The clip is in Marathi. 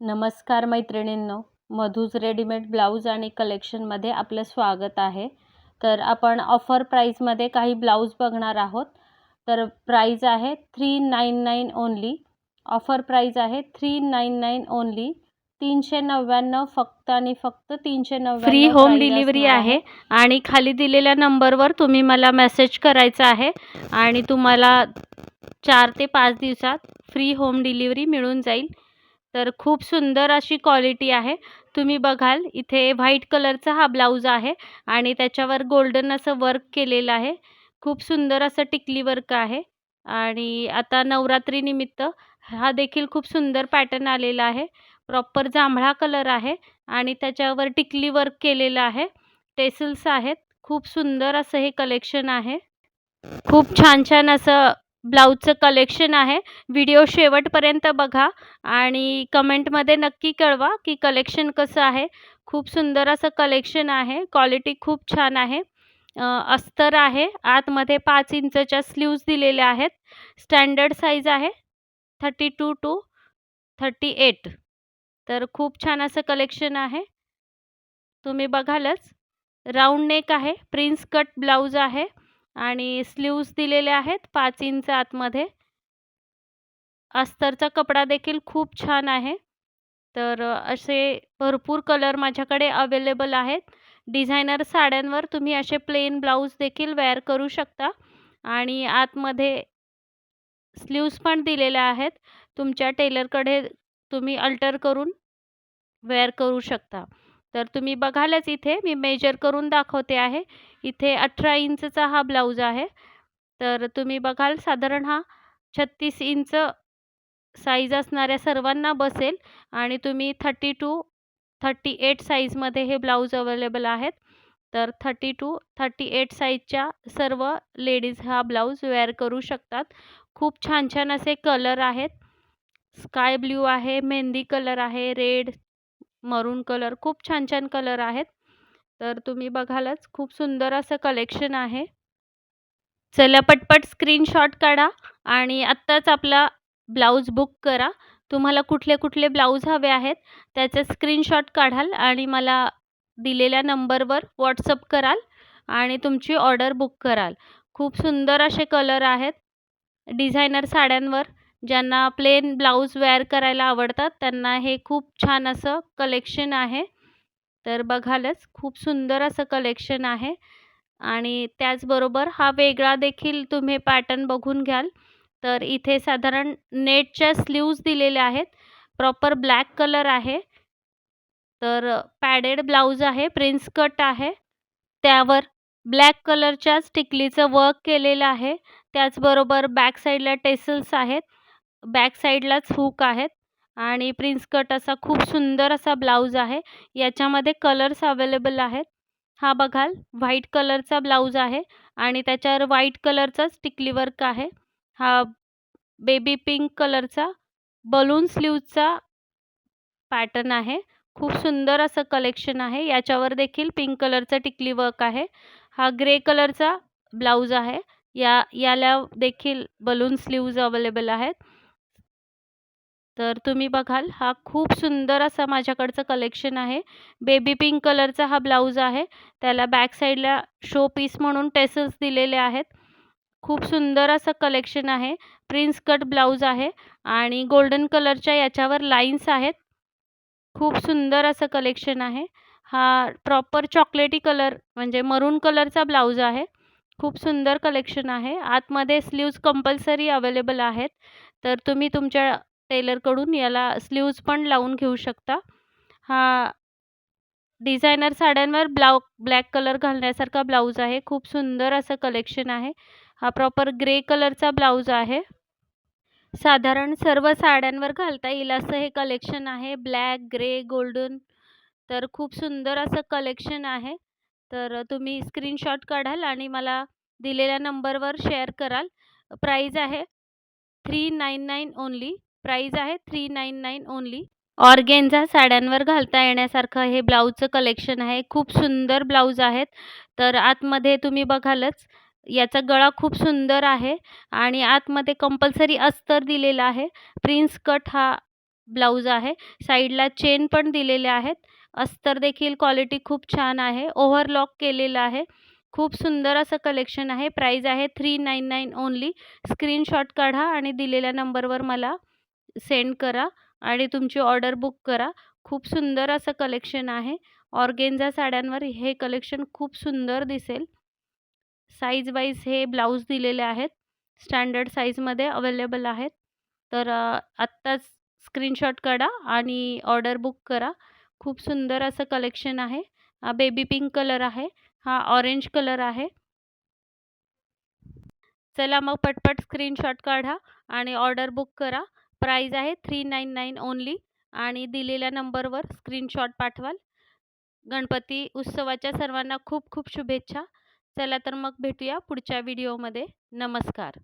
नमस्कार मैत्रिणींनो मधूज रेडीमेड ब्लाऊज आणि कलेक्शनमध्ये आपलं स्वागत आहे. तर आपण ऑफर प्राईजमध्ये काही ब्लाऊज बघणार आहोत. तर प्राईज आहे three nine nine only offer price आहे थ्री नाईन नाईन ओनली तीनशे नव्याण्णव फक्त आणि फक्त तीनशे नव्याण्णव फ्री होम डिलिव्हरी आहे आणि खाली दिलेल्या नंबरवर तुम्ही मला मेसेज करायचा आहे आणि तुम्हाला चार ते पाच दिवसात फ्री होम डिलिव्हरी मिळून जाईल. तर खूप सुंदर अशी क्वालिटी आहे. तुम्ही बघाल इथे व्हाईट कलरचा हा ब्लाऊज आहे आणि त्याच्यावर गोल्डन असं वर्क केलेलं आहे. खूप सुंदर असं टिकली वर्क आहे आणि आता नवरात्रीनिमित्त हा देखील खूप सुंदर पॅटर्न आलेला आहे. प्रॉपर जांभळा कलर आहे आणि त्याच्यावर टिकली वर्क केलेलं आहे. टेसल्स आहेत. खूप सुंदर असं हे कलेक्शन आहे. खूप छान छान असं ब्लाऊजचं कलेक्शन आहे. व्हिडिओ शेवटपर्यंत बघा आणि कमेंटमध्ये नक्की कळवा की कलेक्शन कसं आहे. खूप सुंदर असं कलेक्शन आहे. क्वालिटी खूप छान आहे. अस्तर आहे. आतमध्ये पाच इंचच्या स्लीव्ज दिलेल्या आहेत. स्टँडर्ड साईज आहे. Thirty two two thirty eight. तर खूप छान असं कलेक्शन आहे. तुम्ही बघालच. राऊंड नेक आहे. प्रिन्स कट ब्लाऊज आहे. आणि स्लीव्ज दिलेले आहेत पाच इंच आतमध्ये. अस्तरचा कपडा देखील खूप छान आहे. तर असे भरपूर कलर माझ्याकडे अवेलेबल आहेत. डिझायनर साड्यांवर तुम्ही असे प्लेन ब्लाऊज देखील वेअर करू शकता. आणि आतमध्ये स्लीव्ज पण दिलेल्या आहेत. तुमच्या टेलरकडे तुम्ही अल्टर करून वेअर करू शकता. तर तुम्ही बघालच इथे. मी मेजर करून दाखवते आहे. इथे अठरा इंचचा हा ब्लाऊज आहे. तर तुम्ही बघाल साधारण हा छत्तीस इंच साईज असणाऱ्या सर्वांना बसेल आणि तुम्ही थर्टी टू थर्टी एट साईजमध्ये हे ब्लाऊज अवेलेबल आहेत. तर थर्टी टू थर्टी एट साईजच्या सर्व लेडीज हा ब्लाऊज वेअर करू शकतात. खूप छान छान असे कलर आहेत. स्काय ब्ल्यू आहे मेहंदी कलर आहे रेड मरून कलर खूप छान छान कलर आहेत. तर तुम्ही बघालच खूप सुंदर असं कलेक्शन आहे. चला पटपट स्क्रीनशॉट काढा आणि आत्ताच आपला ब्लाऊज बुक करा. तुम्हाला कुठले कुठले ब्लाऊज हवे आहेत त्याचे स्क्रीनशॉट काढाल आणि मला दिलेल्या नंबरवर व्हॉट्सअप कराल आणि तुमची ऑर्डर बुक कराल. खूप सुंदर असे कलर आहेत डिझायनर साड्यांवर. ज्यांना प्लेन ब्लाऊज वेअर करायला आवडतात त्यांना हे खूप छान असं कलेक्शन आहे. तर बघालच खूप सुंदर असं कलेक्शन आहे. आणि त्याचबरोबर हा वेगळा देखील तुम्ही पॅटर्न बघून घ्याल. तर इथे साधारण नेटच्या स्लीव्ज दिलेल्या आहेत. प्रॉपर ब्लॅक कलर आहे. तर पॅडेड ब्लाऊज आहे प्रिन्स कट आहे. त्यावर ब्लॅक कलरच्याच टिकलीचं वर्क केलेलं आहे. त्याचबरोबर बॅक साईडला टेसल्स आहेत. बॅक साईडलाच हुक आहेत आणि प्रिन्स कट असा खूप सुंदर असा ब्लाऊज आहे. याच्यामध्ये कलर्स अवेलेबल आहेत. हा बघाल व्हाईट कलरचा ब्लाऊज आहे आणि त्याच्यावर व्हाईट कलरचाच टिकली वर्क आहे. हा बेबी पिंक कलरचा बलून स्लीवचा पॅटर्न आहे. खूप सुंदर असं कलेक्शन आहे. याच्यावर देखील पिंक कलरचं टिकली वर्क आहे. हा ग्रे कलरचा ब्लाऊज आहे. या याला देखील बलून स्लीव्ज अवेलेबल आहेत. तर तुम्ही बघाल हा खूप सुंदर असा माझ्याकडचं कलेक्शन आहे. बेबी पिंक कलरचा हा ब्लाऊज आहे. त्याला बॅक साईडला शो पीस म्हणून टेसल्स दिलेले आहेत. खूप सुंदर असं कलेक्शन आहे. प्रिन्स कट ब्लाऊज आहे आणि गोल्डन कलरच्या याच्यावर लाईन्स आहेत. खूप सुंदर असं कलेक्शन आहे. हा प्रॉपर चॉकलेटी कलर म्हणजे मरून कलरचा ब्लाऊज आहे. खूप सुंदर कलेक्शन आहे. आतमध्ये स्लीव्ज कंपल्सरी अवेलेबल आहेत. तर तुम्ही तुमच्या टेलरकडून याला स्लीव्ज पण लावून घेऊ शकता. हा डिझायनर साड्यांवर ब्लाउ ब्लॅक कलर घालण्यासारखा ब्लाऊज आहे. खूप सुंदर असं कलेक्शन आहे. हा प्रॉपर ग्रे कलरचा ब्लाऊज आहे. साधारण सर्व साड्यांवर घालता येईल असं हे कलेक्शन आहे. ब्लॅक ग्रे गोल्डन तर खूप सुंदर असं कलेक्शन आहे. तर तुम्ही स्क्रीनशॉट काढाल आणि मला दिलेल्या नंबरवर शेअर कराल. प्राईज आहे three nine nine only. Price आहे three nine nine only. Organza साड्यांवर घालता येण्यासारखं हे ब्लाऊजचं कलेक्शन आहे. खूप सुंदर ब्लाऊज आहेत. तर आतमध्ये तुम्ही बघालच याचा गळा खूप सुंदर आहे आणि आतमध्ये कंपल्सरी अस्तर दिलेला आहे. प्रिन्स कट हा ब्लाऊज आहे. साईडला चेन पण दिलेले आहेत. अस्तर देखील क्वालिटी खूप छान आहे. ओव्हरलॉक केलेलं आहे. खूप सुंदर असं कलेक्शन आहे. प्राईज आहे three nine nine only. Screenshot काढा आणि दिलेल्या नंबरवर मला सेंड करा आणि तुमची ऑर्डर बुक करा. खूप सुंदर असं कलेक्शन आहे. ऑर्गेन्झा साड्यांवर हे कलेक्शन खूप सुंदर दिसेल. साईज वाईज हे ब्लाऊज दिलेले आहेत. स्टँडर्ड साईजमध्ये अवेलेबल आहेत. तर आत्ताच स्क्रीनशॉट काढा आणि ऑर्डर बुक करा. खूप सुंदर असं कलेक्शन आहे. हा बेबी पिंक कलर आहे. हा ऑरेंज कलर आहे. चला मग पटपट स्क्रीनशॉट काढा आणि ऑर्डर बुक करा. प्राईज आहे थ्री नाईन नाईन ओन्ली आणि दिलेल्या नंबरवर स्क्रीनशॉट पाठवाल. गणपती उत्सवाच्या सर्वांना खूप खूप शुभेच्छा. चला तर मग भेटूया पुढच्या व्हिडिओमध्ये. नमस्कार.